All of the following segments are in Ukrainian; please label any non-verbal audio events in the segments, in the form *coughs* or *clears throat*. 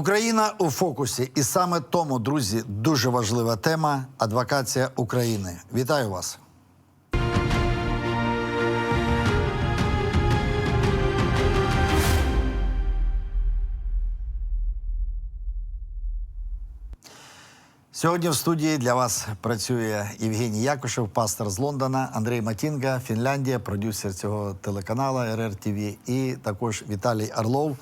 Україна у фокусі, і саме тому, друзі, дуже важлива тема адвокація України. Вітаю вас. Сьогодні в студії для вас працює Євгеній Якушев, пастор з Лондона, Андрій Матінга, Фінляндія, продюсер цього телеканалу РРТВ, і також Віталій Орлов,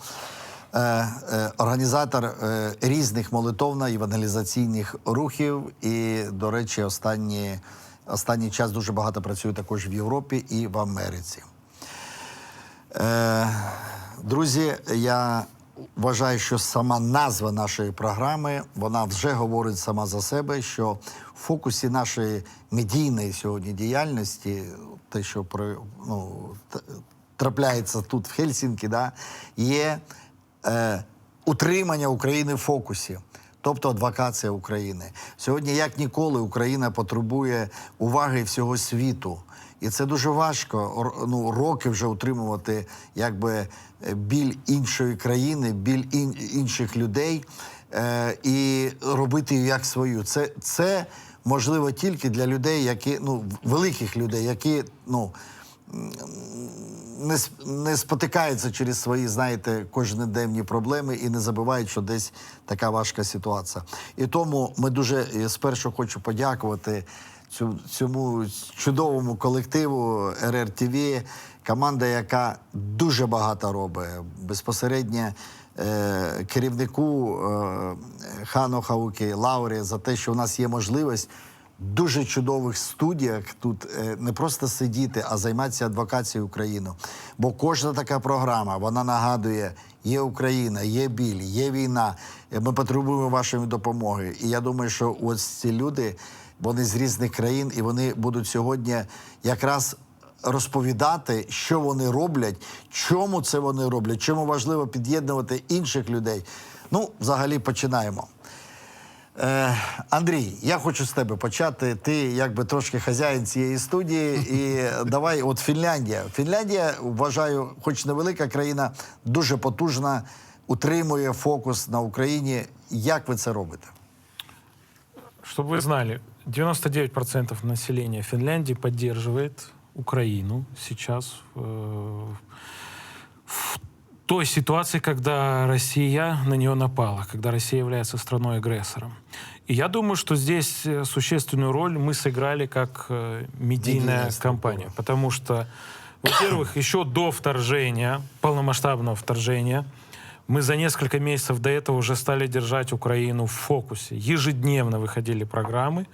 організатор е, різних молитовно-евангелізаційних рухів. І, до речі, останні, останній час дуже багато працює також в Європі і в Америці. Е, друзі, я вважаю, що сама назва нашої програми вона вже говорить сама за себе, що в фокусі нашої медійної сьогодні діяльності, те, що ну, трапляється тут в Хельсінкі, да, є е, утримання України в фокусі. Тобто адвокація України сьогодні, як ніколи, Україна потребує уваги всього світу, і це дуже важко. Ну роки вже утримувати якби е, біль іншої країни, біль ін, інших людей е, і робити її як свою. Це, це можливо тільки для людей, які ну великих людей, які ну не, не спотикаються через свої, знаєте, кожноденні проблеми і не забувають, що десь така важка ситуація. І тому ми дуже спершу хочу подякувати цю, цьому чудовому колективу РРТВ, команда, яка дуже багато робить безпосередньо. е, Керівнику е, Хану Хауки Лаурі за те, що у нас є можливість дуже чудових студіях тут е, не просто сидіти, а займатися адвокацією України. Бо кожна така програма вона нагадує: є Україна, є біль, є війна. е, Ми потребуємо вашої допомоги. І я думаю, що ось ці люди вони з різних країн, і вони будуть сьогодні якраз. Розповідати, що вони роблять, чому це вони роблять, чому важливо під'єднувати інших людей. Ну, взагалі, починаємо. Е, Андрій, я хочу з тебе почати. Ти якби трошки хазяїн цієї студії. І *laughs* давай, от Фінляндія. Фінляндія, вважаю, хоч невелика країна, дуже потужна, утримує фокус на Україні. Як ви це робите? Чтобы вы знали, 99% населения Финляндии поддерживает Украину сейчас э, в той ситуации, когда Россия на нее напала, когда Россия является страной-агрессором. И я думаю, что здесь э, существенную роль мы сыграли как э, медийная Медийная компания, потому что, во-первых, *coughs* еще до вторжения, полномасштабного вторжения, мы за несколько месяцев до этого уже стали держать Украину в фокусе. Ежедневно выходили программы.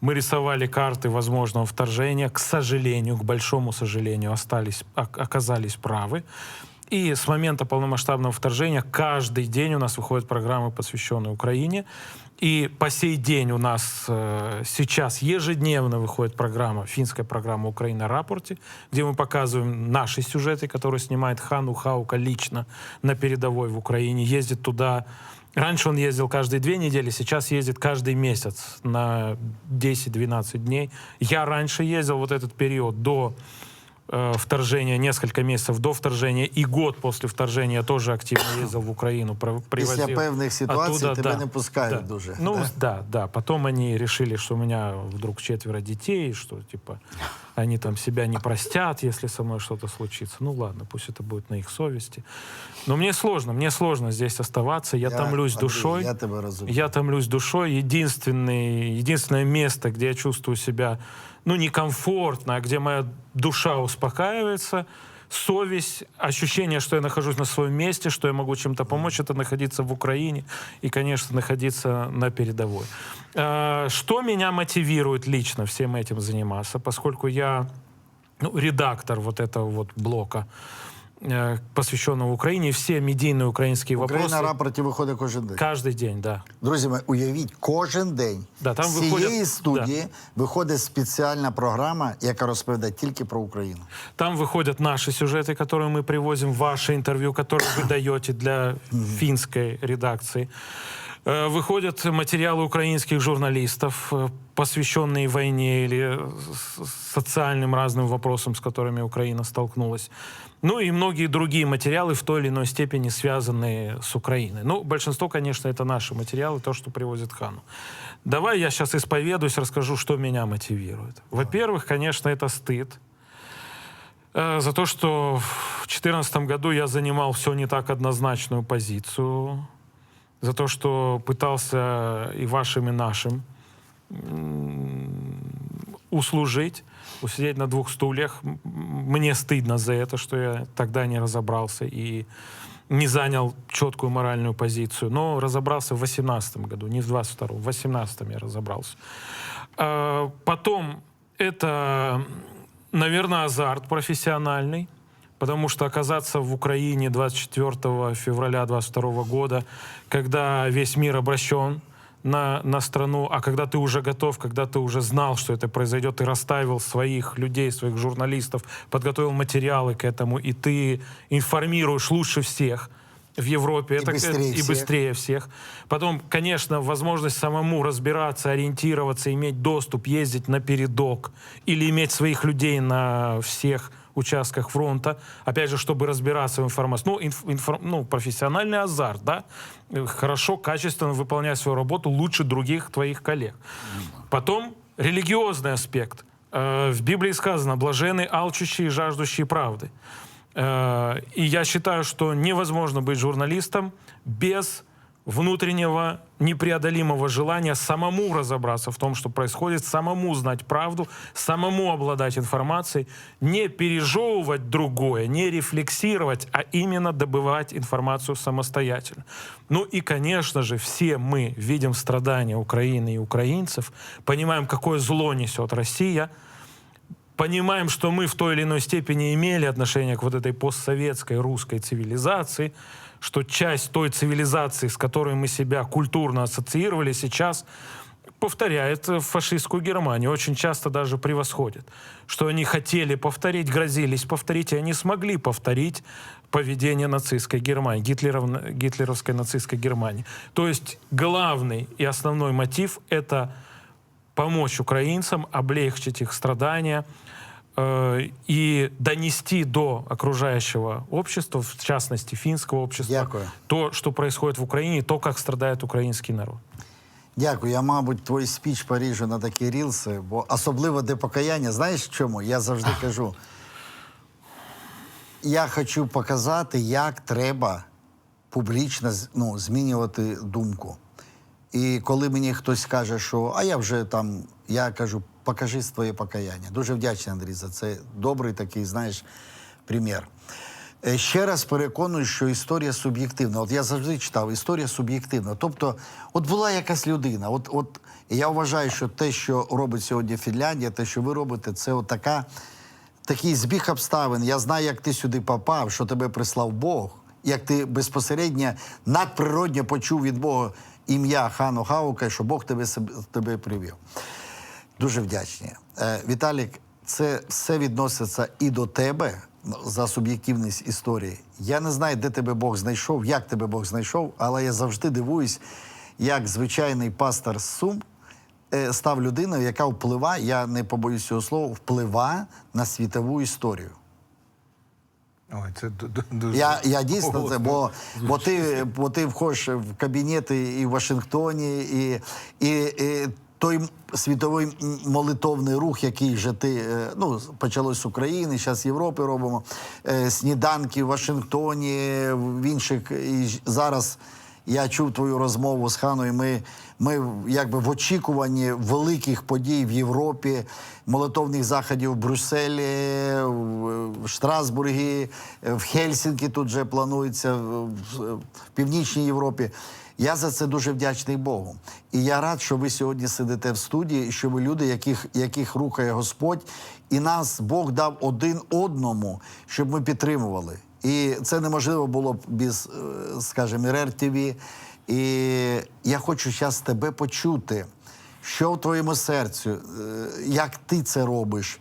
Мы рисовали карты возможного вторжения. К сожалению, к большому сожалению, остались, ок- оказались правы. И с момента полномасштабного вторжения каждый день у нас выходят программы, посвященные Украине. И по сей день у нас э, сейчас ежедневно выходит программа, финская программа «Украина рапорте», где мы показываем наши сюжеты, которые снимает Хану Хаука лично на передовой в Украине. Ездит туда Раньше он ездил каждые две недели, сейчас ездит каждый месяц на 10-12 дней. Я раньше ездил вот этот период до вторжения, несколько месяцев до вторжения и год после вторжения я тоже активно *coughs* ездил в Украину, про- привозил. Після певних ситуацій оттуда, тебе да, не пускають да. дуже. Ну да? да, да. Потом они решили, что у меня вдруг четверо детей, что типа они там себя не простят, если со мной что-то случится. Ну ладно, пусть это будет на их совести. Но мне сложно, мне сложно здесь оставаться. Я, томлюсь Андрій, душой. Я тебе розумію. Я томлюсь душой. Единственный, единственное место, где я чувствую себя, ну, некомфортно, а где моя душа успокаивается, совесть, ощущение, что я нахожусь на своем месте, что я могу чем-то помочь, это находиться в Украине и, конечно, находиться на передовой. Э, Что меня мотивирует лично всем этим заниматься, поскольку я ну, редактор вот этого вот блока, посвященного Украине, и все медийные украинские Україна вопросы рапорті виходить кожен день. каждый день, да. Друзі, мої, уявіть, кожен день Да, там з цієї виходять- студії виходить спеціальна програма, яка розповідає тільки про Україну. Там выходят наши сюжеты, которые мы привозим, ваши интервью, которые вы даете для финской редакции. Э, Выходят материалы украинских журналистов, э, посвященные войне или с- социальным разным вопросам, с которыми Украина столкнулась. Ну и многие другие материалы в той или иной степени связанные с Украиной. Ну, большинство, конечно, это наши материалы, то, что привозит Хану. Давай я сейчас исповедуюсь, расскажу, что меня мотивирует. Во-первых, конечно, это стыд. Э, За то, что в 2014 году я занимал все не так однозначную позицию, за то, что пытался и вашим, и нашим м, услужить, усидеть на двух стульях. М, Мне стыдно за это, что я тогда не разобрался и не занял четкую моральную позицию. Но разобрался в 2018 году, не в 2022, в 2018 я разобрался. А, Потом это, наверное, азарт профессиональный, Потому что оказаться в Украине 24 февраля 2022 года, когда весь мир обращен на, на страну, а когда ты уже готов, когда ты уже знал, что это произойдет, ты расставил своих людей, своих журналистов, подготовил материалы к этому, и ты информируешь лучше всех в Европе. И это, быстрее и всех. быстрее всех. Потом, конечно, возможность самому разбираться, ориентироваться, иметь доступ, ездить на передок или иметь своих людей на всех участках фронта, опять же, чтобы разбираться в информации. Ну, инф- инфор- ну, профессиональный азарт, да? Э, Хорошо, качественно выполнять свою работу лучше других твоих коллег. Потом религиозный аспект. Э, В Библии сказано «блажены алчущие и жаждущие правды». Э, И я считаю, что невозможно быть журналистом без внутреннего непреодолимого желания самому разобраться в том, что происходит, самому знать правду, самому обладать информацией, не пережевывать другое, не рефлексировать, а именно добывать информацию самостоятельно. Ну и, конечно же, все мы видим страдания Украины и украинцев, понимаем, какое зло несет Россия, понимаем, что мы в той или иной степени имели отношение к вот этой постсоветской русской цивилизации, что часть той цивилизации, с которой мы себя культурно ассоциировали, сейчас повторяет фашистскую Германию, очень часто даже превосходит. Что они хотели повторить, грозились повторить, и они смогли повторить поведение нацистской Германии, гитлеров- гитлеровской нацистской Германии. То есть главный и основной мотив — это помочь украинцам, облегчить их страдания и донести до окружающего общества, в частности финского общества, Дякую. то, что происходит в Украине, то, как страдает украинский народ. Дякую. Я, мабуть, твій спіч поріжу на такі рілси, бо особливо де покаяння. Знаєш чому? Я завжди кажу. Я хочу показати, як треба публічно ну, змінювати думку. І коли мені хтось каже, що а я вже там, я кажу, покажи своє покаяння. Дуже вдячний, Андрій, за це добрий такий, знаєш, примір. Е, Ще раз переконую, що історія суб'єктивна. От я завжди читав, історія суб'єктивна. Тобто, от була якась людина. От, от я вважаю, що те, що робить сьогодні Фінляндія, те, що ви робите, це от така, такий збіг обставин. Я знаю, як ти сюди попав, що тебе прислав Бог, як ти безпосередньо надприродньо почув від Бога ім'я Хану Хаука, що Бог тебе, тебе привів. Дуже вдячні. Е, Віталік, це все відноситься і до тебе за суб'єктивність історії. Я не знаю, де тебе Бог знайшов, як тебе Бог знайшов, але я завжди дивуюсь, як звичайний пастор з Сум е, став людиною, яка впливає, я не побоюсь цього слова, впливає на світову історію. Ой, це ду- ду- дуже. Я, я дійсно це, бо, бо, ти, бо ти входиш в кабінети і в Вашингтоні, і, і, і той світовий молитовний рух, який вже ти е, ну, почалось з України, зараз Європи робимо. е, Сніданки в Вашингтоні, в інших. І зараз я чув твою розмову з Ханою. Ми, ми якби в очікуванні великих подій в Європі, молитовних заходів в Брюсселі, в, Штрасбургі, в Хельсінкі тут вже планується в Північній Європі. Я за це дуже вдячний Богу. І я рад, що ви сьогодні сидите в студії, що ви люди, яких, яких рухає Господь, і нас Бог дав один одному, щоб ми підтримували. І це неможливо було б без, е, скажімо, РР ТВ. І я хочу зараз тебе почути, що в твоєму серцю, е, як ти це робиш,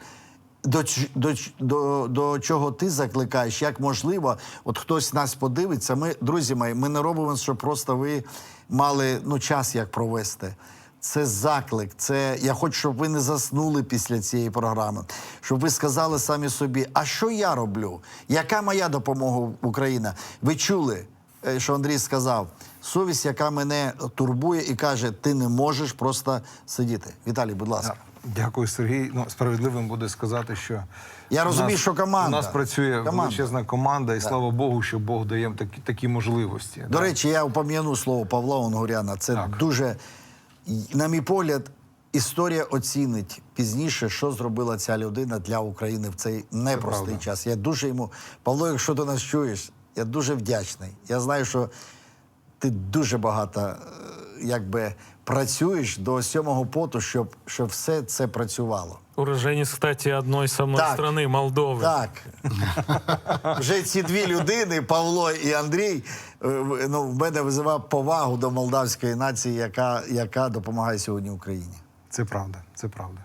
до, до, до, до чого ти закликаєш, як можливо, от хтось нас подивиться. Ми, друзі мої, ми не робимо, щоб просто ви мали ну, час як провести. Це заклик. Це я хочу, щоб ви не заснули після цієї програми, щоб ви сказали самі собі, а що я роблю? Яка моя допомога Україна? Ви чули, е, що Андрій сказав, совість, яка мене турбує і каже, ти не можеш просто сидіти. Віталій, будь ласка. Дякую, Сергій. Ну, справедливим буде сказати, що Я розумію, нас- що команда. У нас працює Команда. величезна команда, і слава Богу, що Бог дає такі, такі можливості. До речі, я упом'яну слово Павла Онгуряна. Це Так. дуже, на мій погляд, історія оцінить пізніше, що зробила ця людина для України в цей непростий час. Я дуже йому, Павло, якщо ти нас чуєш, я дуже вдячний. Я знаю, що ти дуже багато е, якби, працюєш до сьомого поту, щоб, щоб все це працювало. Уроженец, кстати, одной со мной Так. страны, Молдовы. Так. *laughs* Вже ці дві людини, Павло і Андрій, е, в- ну, в мене визивав повагу до молдавської нації, яка, яка допомагає сьогодні Україні. Це правда, це правда.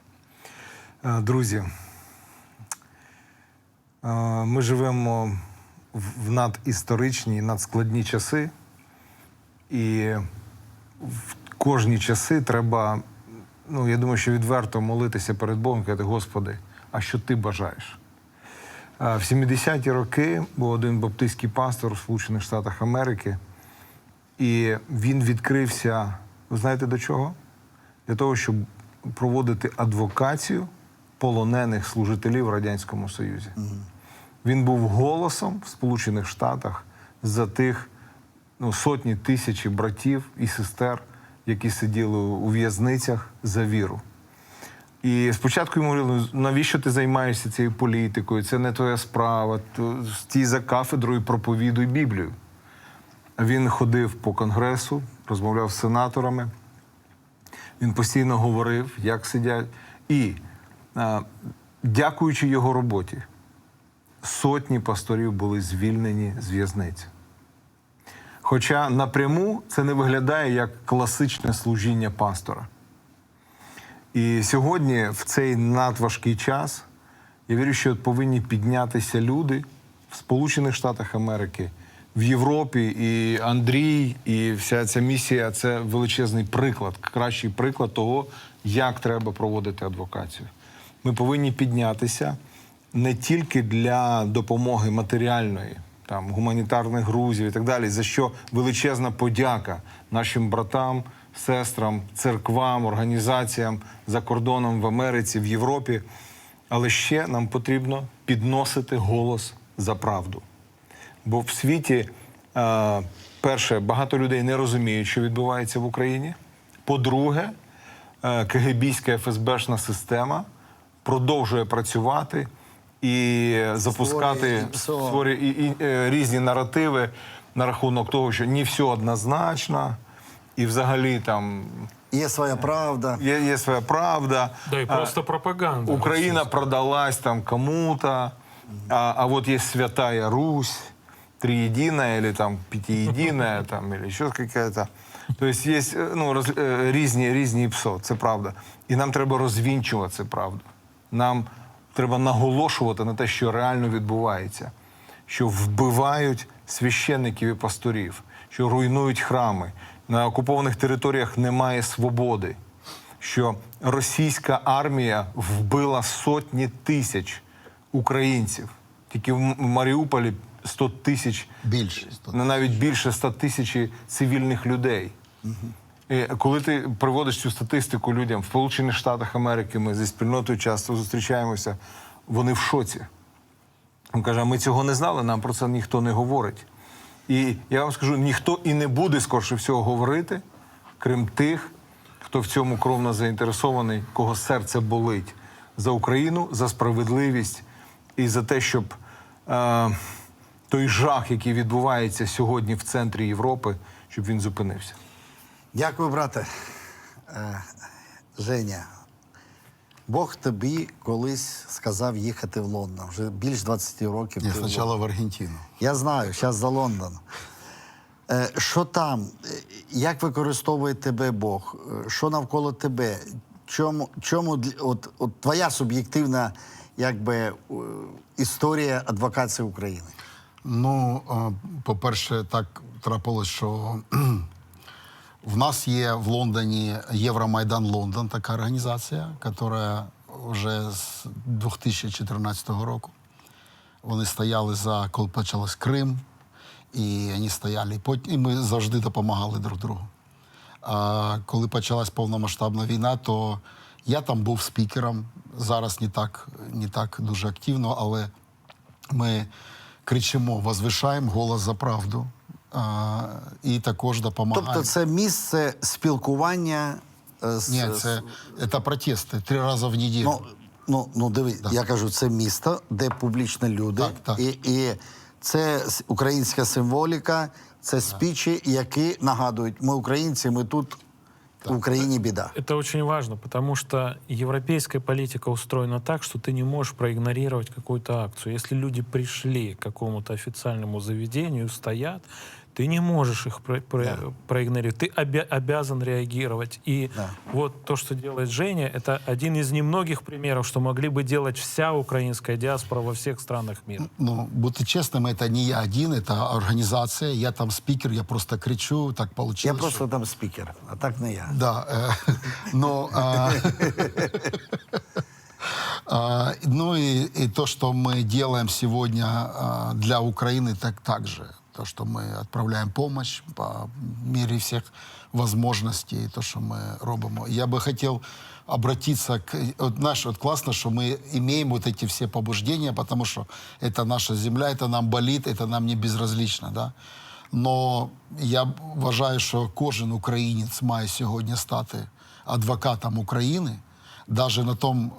Е, Друзі, е, ми живемо в- в надісторичні, надскладні часи, і в кожні часи треба, ну, я думаю, що відверто молитися перед Богом, казати, Господи, а що ти бажаєш? В 70-ті роки був один баптистський пастор в Сполучених Штатах Америки, і він відкрився, ви знаєте до чого? Для того, щоб проводити адвокацію полонених служителів в Радянському Союзі. Він був голосом в Сполучених Штатах за тих ну, сотні тисячі братів і сестер, які сиділи у в'язницях за віру. І спочатку йому говорили, «Ну, навіщо ти займаєшся цією політикою? Це не твоя справа. Стій за кафедрою, проповідуй Біблію. Він ходив по конгресу, розмовляв з сенаторами. Він постійно говорив, як сидять. І дякуючи його роботі, сотні пасторів були звільнені з в'язниць. Хоча напряму це не виглядає як класичне служіння пастора. І сьогодні, в цей надважкий час, я вірю, що повинні піднятися люди в Сполучених Штатах Америки, в Європі. І Андрій, і вся ця місія це величезний приклад, кращий приклад того, як треба проводити адвокацію. Ми повинні піднятися не тільки для допомоги матеріальної, там гуманітарних грузів і так далі, за що величезна подяка нашим братам, сестрам, церквам, організаціям за кордоном в Америці, в Європі. Але ще нам потрібно підносити голос за правду. Бо в світі, е, перше, багато людей не розуміють, що відбувається в Україні. По-друге, е, КГБійська ФСБшна система продовжує працювати і запускати і створює і, і, е, різні наративи на рахунок того, що не все однозначно, і взагалі там Є своя правда. є, є своя правда. Да, и А, просто пропаганда. Украина продалась там кому-то, а, а вот есть Святая Русь, триединая или там пятиединая, *laughs* там, или еще какая-то. То есть є ну, роз, е, різні, різні ПСО, це правда. І нам треба розвінчувати це правду. Нам треба наголошувати на те, що реально відбувається, що вбивають священників і пасторів, що руйнують храми. На окупованих територіях немає свободи що російська армія вбила сотні тисяч українців. Тільки в Маріуполі 100 тисяч, Більше. не навіть більше 100 тисяч цивільних людей. І коли ти приводиш цю статистику людям в Сполучених Штатах Америки, ми зі спільнотою часто зустрічаємося, вони в шоці. Він каже, ми цього не знали, нам про це ніхто не говорить. І я вам скажу, ніхто і не буде скорше всього говорити, крім тих, хто в цьому кровно заінтересований, кого серце болить за Україну, за справедливість і за те, щоб е, той жах, який відбувається сьогодні в центрі Європи, щоб він зупинився. Дякую, брате. Е, Женя. Бог тобі колись сказав їхати в Лондон. Вже більш 20 років. В спочатку в Аргентину. Я знаю, зараз за Лондон. Е, Що там? Е, Як використовує тебе Бог? Що навколо тебе? Чому, чому от, от твоя суб'єктивна якби історія адвокації України? Ну, по-перше, так трапилось, що в нас є в Лондоні Євромайдан Лондон, така організація, яка вже з 2014 року. Вони стояли за коли почалось Крим, і вони стояли. І ми завжди допомагали друг другу. А коли почалась повномасштабна війна, то я там був спікером. Зараз не так, не так дуже активно, але ми кричимо, возвишаємо голос за правду а, і також допомагаємо. Тобто це місце спілкування е, з Ні, це, це протести три рази в неділю. Ну, ну, ну диви, я кажу, це місто, де публічні люди, Так, так. І, і це українська символіка, це спічі, які нагадують, ми українці, ми тут в Україні біда. Это очень важно, потому что европейская политика устроена так, что ты не можешь проигнорировать какую-то акцию. Если люди пришли к какому-то официальному заведению, стоят, ты не можешь их про- про- проигнорировать. Ты обя- обязан реагировать. И Да. вот то, что делает Женя, это один из немногих примеров, что могли бы делать вся украинская диаспора во всех странах мира. Ну, бути чесним, це не я один, це організація. Я там спікер, я просто кричу, так вийшло. Я просто там спікер, а так не я. Да, э, но, а, а, ну и, и то, что мы делаем сегодня а, для Украины, так также. То, что мы отправляем помощь по мере всех возможностей, то, что мы робимо. Я бы хотел обратиться к... Вот, знаешь, вот классно, что мы имеем вот эти все побуждения, потому что это наша земля, это нам болит, это нам не безразлично, да? Но я вважаю, що кожен українець має сьогодні стати адвокатом України, навіть на тому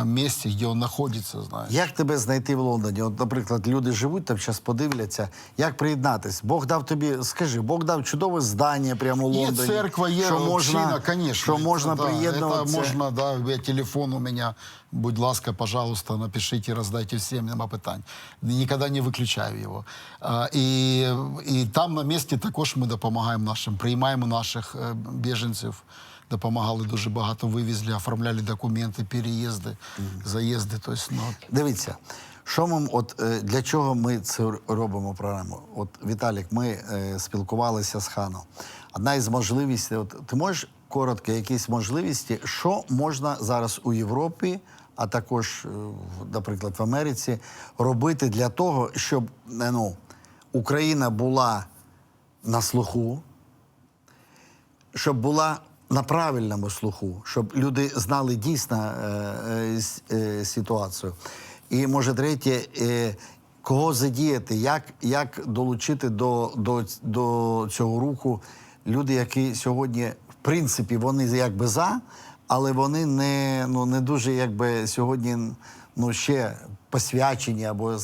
е, місці, де він знаходиться. Знаєш. Як тебе знайти в Лондоні? От, наприклад, люди живуть там, зараз подивляться, як приєднатись. Бог дав тобі, скажи, Бог дав чудове здання прямо в Є церква, є що можна, община, конечно. що можна да, приєднуватися. Можна, да, телефон у мене, будь ласка, пожалуйста, напишіть і роздайте всім, нема питань. Ніколи не виключаю його. А, і, і там на місці також ми допомагаємо нашим, приймаємо наших е, біженців. Допомагали дуже багато, вивезли, оформляли документи, переїзди, заїзди. Тобто, ну, Дивіться, що ми, от е, для чого ми це робимо програму? От Віталік, ми е, спілкувалися з Ханом. Одна із можливостей, от ти можеш коротко, якісь можливості, що можна зараз у Європі, а також, е, наприклад, в Америці, робити для того, щоб е, ну, Україна була на слуху, щоб була на правильному слуху, щоб люди знали дійсно е, е, е, ситуацію. І може третє, е, кого задіяти, як, як долучити до, до, до цього руху люди, які сьогодні, в принципі, вони якби за, але вони не, ну, не дуже якби сьогодні ну, ще посвячені або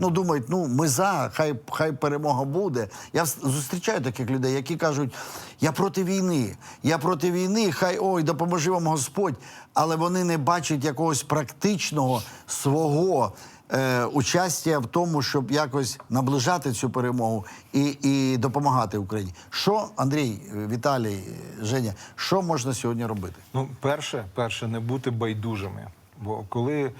ну, думають, ну ми за, хай, хай перемога буде. Я зустрічаю таких людей, які кажуть, я проти війни, я проти війни, хай ой, допоможи вам Господь. Але вони не бачать якогось практичного свого е, участя в тому, щоб якось наближати цю перемогу і, і допомагати Україні. Що, Андрій, Віталій, Женя, що можна сьогодні робити? Ну, перше, перше, не бути байдужими. Бо коли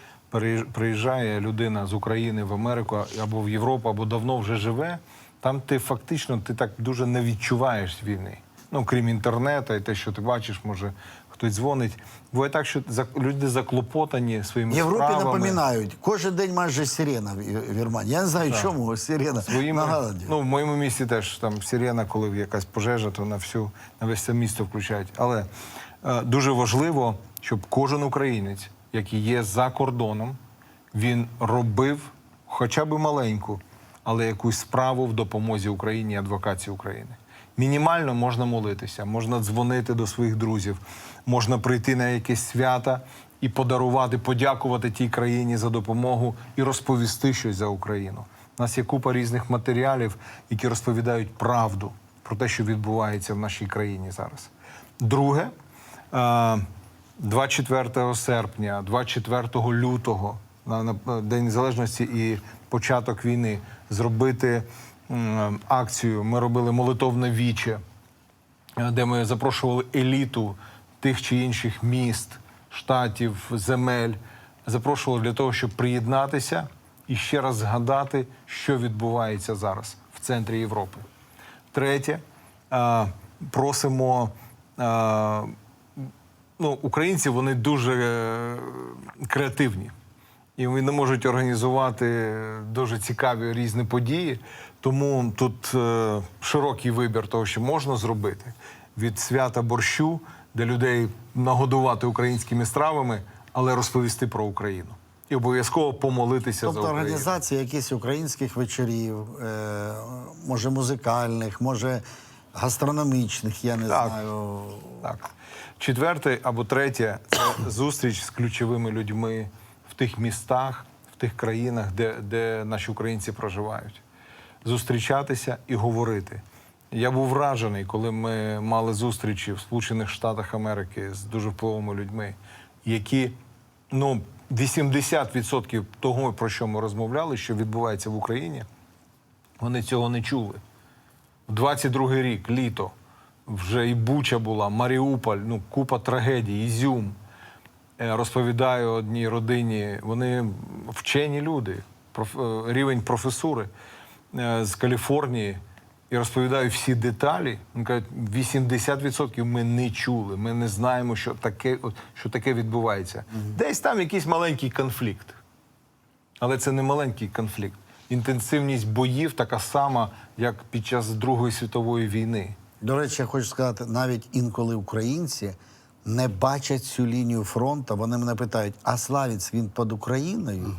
приїжджає людина з України в Америку або в Європу, або давно вже живе, там ти фактично ти так дуже не відчуваєш війни. Ну, крім інтернету і те, що ти бачиш, може хтось дзвонить. Буває так, що люди заклопотані своїми Європі справами. напоминають, кожен день майже сирена в в Германії. Я не знаю, чому сирена Своїми, нагадує. ну, в моєму місті теж там сирена, коли якась пожежа, то на всю на весь це місто включають. Але е, дуже важливо, щоб кожен українець, який є за кордоном, він робив хоча б маленьку, але якусь справу в допомозі Україні і адвокації України. Мінімально можна молитися, можна дзвонити до своїх друзів, можна прийти на якесь свята і подарувати, подякувати тій країні за допомогу і розповісти щось за Україну. У нас є купа різних матеріалів, які розповідають правду про те, що відбувається в нашій країні зараз. Друге, е, 24 серпня, 24 лютого, на, на День Незалежності і початок війни, зробити м, акцію. Ми робили молитовне віче, е, де ми запрошували еліту тих чи інших міст, штатів, земель запрошували для того, щоб приєднатися і ще раз згадати, що відбувається зараз в центрі Європи. Третє, е, просимо. Ну, українці вони дуже е, креативні. І вони можуть організувати дуже цікаві різні події. Тому тут е, широкий вибір того, що можна зробити від свята борщу, де людей нагодувати українськими стравами, але розповісти про Україну. І обов'язково помолитися за Тобто Україну. організація якихось українських вечорів, е, може музикальних, може гастрономічних, я не Так. знаю. Так. Четверте або третє це *clears throat* зустріч з ключовими людьми в тих містах, в тих країнах, де, де наші українці проживають. Зустрічатися і говорити. Я був вражений, коли ми мали зустрічі в Сполучених Штатах Америки з дуже впливовими людьми, які ну, 80% того, про що ми розмовляли, що відбувається в Україні, вони цього не чули. 22-й рік, літо, вже і Буча була, Маріуполь, ну, купа трагедій, Ізюм. Е, Розповідаю одній родині, вони вчені люди, проф- е, рівень професури е, з Каліфорнії. І розповідаю всі деталі. Вони кажуть, 80% ми не чули, ми не знаємо, що таке, що таке відбувається. Десь там якийсь маленький конфлікт. Але це не маленький конфлікт. Інтенсивність боїв така сама, як під час Другої світової війни. До речі, я хочу сказати, навіть інколи українці не бачать цю лінію фронту, вони мене питають: а Славіць він під Україною?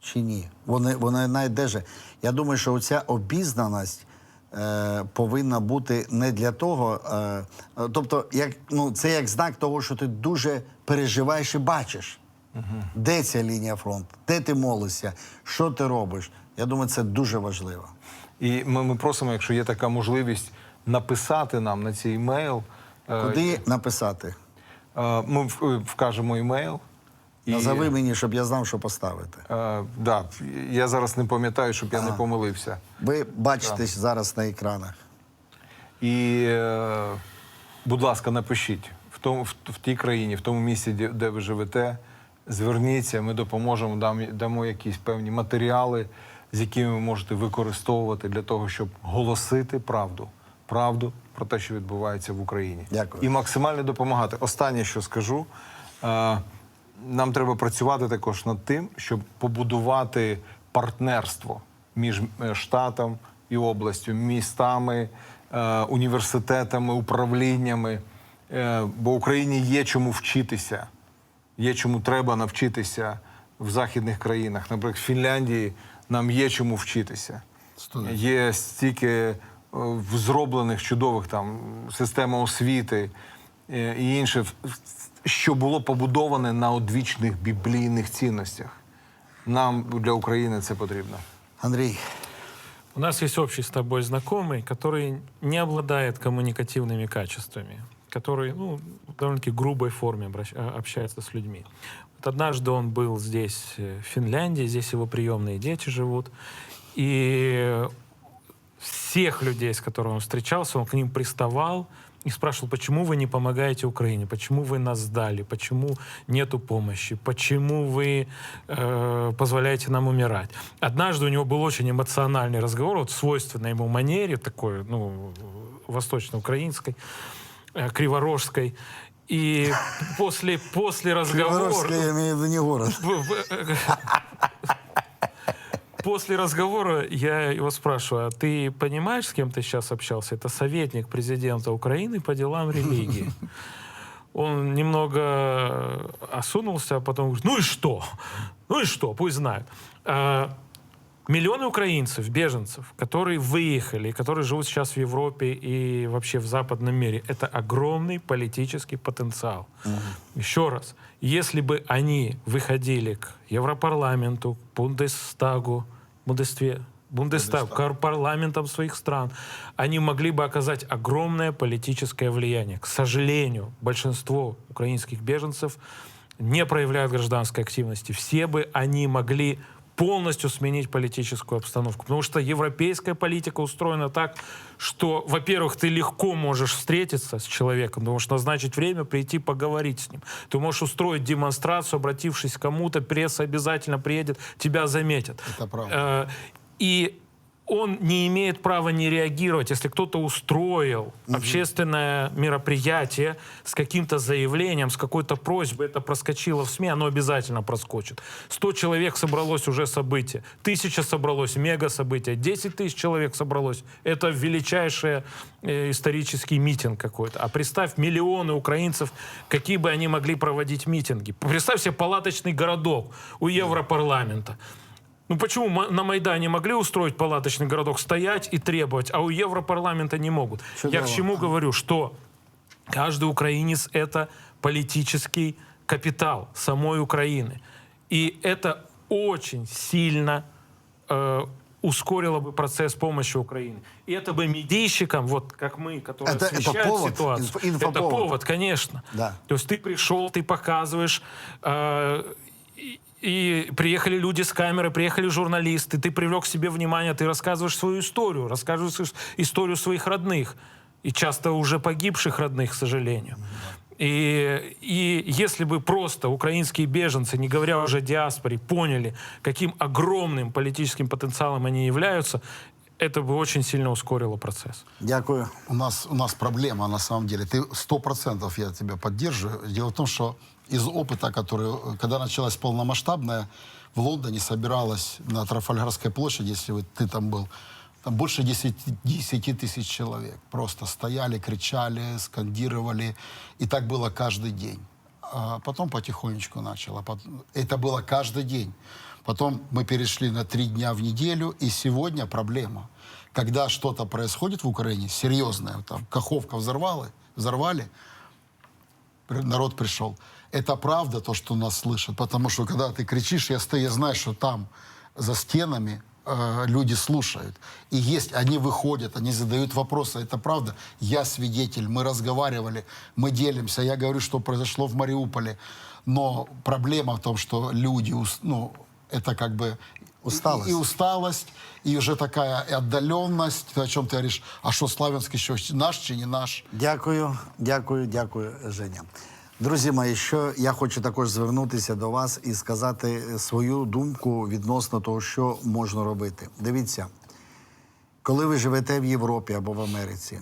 Чи ні? Вони, вони навіть даже. Я думаю, що оця обізнаність е, повинна бути не для того. Е, е, тобто, як, ну, це як знак того, що ти дуже переживаєш і бачиш. Де ця лінія фронту? Де ти молишся? Що ти робиш? Я думаю, це дуже важливо. І ми, ми просимо, якщо є така можливість, написати нам на цей емейл. Е, Куди написати? е, Ми в- е, вкажемо емейл. І, Назови мені, щоб я знав, що поставити. е, да, я зараз не пам'ятаю, щоб я не помилився. Ви бачите зараз на екранах. І, е, будь ласка, напишіть в, тому, в, в тій країні, в тому місці, де, де ви живете. Зверніться, ми допоможемо, дам, дамо якісь певні матеріали, з якими ви можете використовувати для того, щоб голосити правду. Правду про те, що відбувається в Україні. Дякую. І максимально допомагати. Останнє, що скажу, е, нам треба працювати також над тим, щоб побудувати партнерство між е, штатом і областю, містами, е, університетами, управліннями. Бо Україні є чому вчитися, є чому треба навчитися в західних країнах. Наприклад, в Фінляндії нам є чому вчитися. Є стільки в- зроблених чудових там система освіти е, і інше, в- в- що було побудоване на одвічних біблійних цінностях. Нам для України це потрібно. Андрій, У нас есть общий с тобой знакомый, который не обладает коммуникативными качествами, который ну, в довольно-таки грубой форме обращ- а, общается с людьми. Вот однажды он был здесь, э, в Финляндии, здесь его приемные дети живут, и всех людей, с которыми он встречался, он к ним приставал и спрашивал, почему вы не помогаете Украине, почему вы нас сдали, почему нету помощи, почему вы э, позволяете нам умирать. Однажды у него был очень эмоциональный разговор, вот свойственной ему манере, такой, ну, восточно-украинской, э, криворожской. И после, после разговора... Криворожський, я маю в виду не город. В- в- После разговора я его спрашиваю, а ты понимаешь, с кем ты сейчас общался? Это советник президента Украины по делам религии. *laughs* Он немного осунулся, а потом говорит, ну и что? Ну и что? Пусть знают. Миллионы украинцев, беженцев, которые выехали, которые живут сейчас в Европе и вообще в западном мире, это огромный политический потенциал. Еще раз, если бы они выходили к Европарламенту, к Бундестагу, Бундестве, Бундестаг, к парламентам своих стран, они могли бы оказать огромное политическое влияние. К сожалению, большинство украинских беженцев не проявляют гражданской активности. Все бы они могли полностью сменить политическую обстановку. Потому что европейская политика устроена так, что, во-первых, ты легко можешь встретиться с человеком, ты можешь назначить время, прийти поговорить с ним. Ты можешь устроить демонстрацию, обратившись к кому-то, пресса обязательно приедет, тебя заметят. Это правда. Э, И он не имеет права не реагировать, если кто-то устроил общественное мероприятие с каким-то заявлением, с какой-то просьбой, это проскочило в СМИ, оно обязательно проскочит. 100 человек собралось уже событие, тысяча собралось, мега событие, 10 тысяч человек собралось. Это величайший э, исторический митинг какой-то. А представь, миллионы украинцев, какие бы они могли проводить митинги. Представь себе палаточный городок у Европарламента. Ну почему на Майдане могли устроить палаточный городок, стоять и требовать, а у Европарламента не могут? Я Чудово. к чему говорю, что каждый украинец это политический капитал самой Украины. И это очень сильно э, ускорило бы процесс помощи Украине. И это бы медийщикам, вот как мы, которые Это- это освещают повод, ситуацию, инф- это инфоповод. повод, конечно. Да. То есть ты пришел, ты показываешь, э, и, приехали люди с камеры, приехали журналисты, ты привлек к себе внимание, ты рассказываешь свою историю, рассказываешь историю своих родных, и часто уже погибших родных, к сожалению. И, и если бы просто украинские беженцы, не говоря уже о диаспоре, поняли, каким огромным политическим потенциалом они являются, это бы очень сильно ускорило процесс. Дякую. У нас, у нас проблема, на самом деле. Ты сто процентов я тебя поддерживаю. Дело в том, что из опыта, который, э, когда началась полномасштабная, в Лондоне собиралось на Трафальгарской площади, если вот ты там был, там больше 10, 10 тысяч человек. Просто стояли, кричали, скандировали. И так было каждый день. А потом потихонечку начало. Это было каждый день. Потом мы перешли на три дня в неделю, и сегодня проблема. Когда что-то происходит в Украине, серьезное, там, Каховка взорвали, взорвали, народ пришел. Это правда, то, что нас слышат, потому что когда ты кричишь, я стою, я знаю, что там за стенами э, люди слушают. И есть, они выходят, они задают вопросы. Это правда. Я свидетель, мы разговаривали, мы делимся. Я говорю, что произошло в Мариуполе. Но проблема в том, что люди, ус- ну, это как бы Усталость. И, и усталость, и уже такая и отдаленность, о чем ты говоришь, а что Славянск еще наш чи не наш? Дякую, дякую, дякую, Женя. Друзі мої, що я хочу також звернутися до вас і сказати свою думку відносно того, що можна робити. Дивіться, коли ви живете в Європі або в Америці,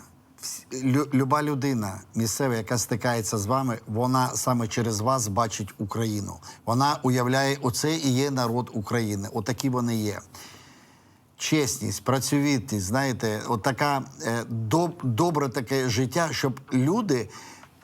люба людина місцева, яка стикається з вами, вона саме через вас бачить Україну. Вона уявляє, оце і є народ України. Отакі вони є чесність, працьовітність, знаєте, от така е, доб, добре таке життя, щоб люди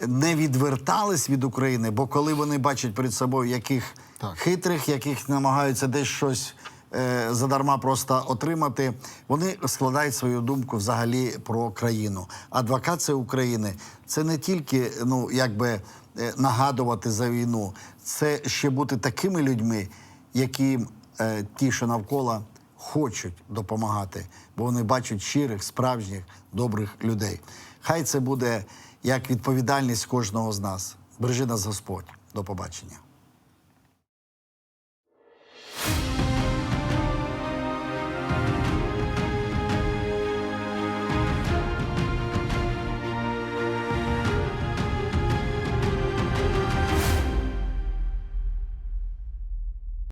не відвертались від України, бо коли вони бачать перед собою яких Так. хитрих, яких намагаються десь щось е, задарма просто отримати, вони складають свою думку взагалі про країну. Адвокація України це не тільки ну якби е, нагадувати за війну, це ще бути такими людьми, які е, ті, що навколо хочуть допомагати, бо вони бачать щирих, справжніх, добрих людей. Хай це буде як відповідальність кожного з нас. Бережи нас Господь. До побачення.